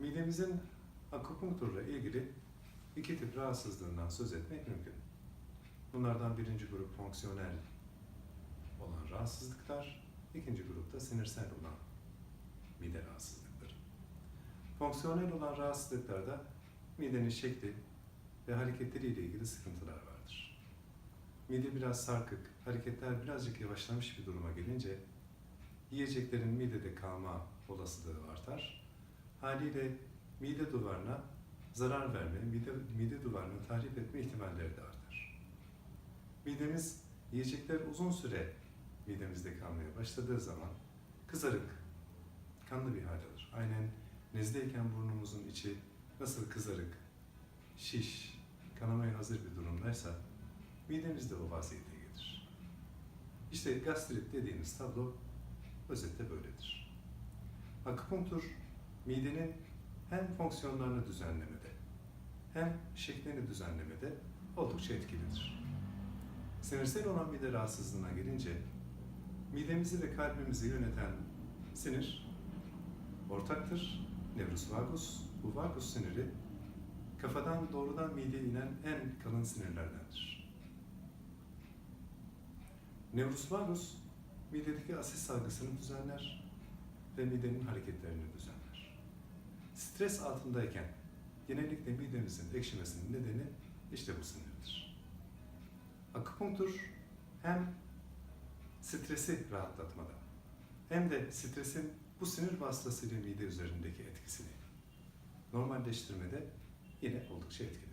Midemizin akupunkturla ilgili iki tip rahatsızlığından söz etmek mümkün. Bunlardan birinci grup fonksiyonel olan rahatsızlıklar, ikinci grupta sinirsel olan mide rahatsızlıkları. Fonksiyonel olan rahatsızlıklarda midenin şekli ve hareketleriyle ilgili sıkıntılar vardır. Mide biraz sarkık, hareketler birazcık yavaşlamış bir duruma gelince yiyeceklerin midede kalma olasılığı artar. Haliyle mide duvarına zarar verme, mide, mide duvarını tahrip etme ihtimalleri de artar. Midemiz yiyecekler uzun süre midemizde kalmaya başladığı zaman kızarık, kanlı bir hal alır. Aynen nezleyken burnumuzun içi nasıl kızarık, şiş, kanamaya hazır bir durumdaysa midemiz de o vaziyete gelir. İşte gastrit dediğimiz tablo özetle böyledir. Akupunktur midenin hem fonksiyonlarını düzenlemede hem şeklini düzenlemede oldukça etkilidir. Sinirsel olan mide rahatsızlığına gelince midemizi ve kalbimizi yöneten sinir ortaktır. Nevrus vagus, bu vagus siniri kafadan doğrudan mideye inen en kalın sinirlerdendir. Nevrus vagus midedeki asit salgısını düzenler ve midenin hareketlerini düzenler. Stres altındayken genellikle midemizin ekşimesinin nedeni işte bu sinirdir. Akupunktur hem stresi rahatlatmada hem de stresin bu sinir vasıtasıyla mide üzerindeki etkisini normalleştirmede yine oldukça etkili.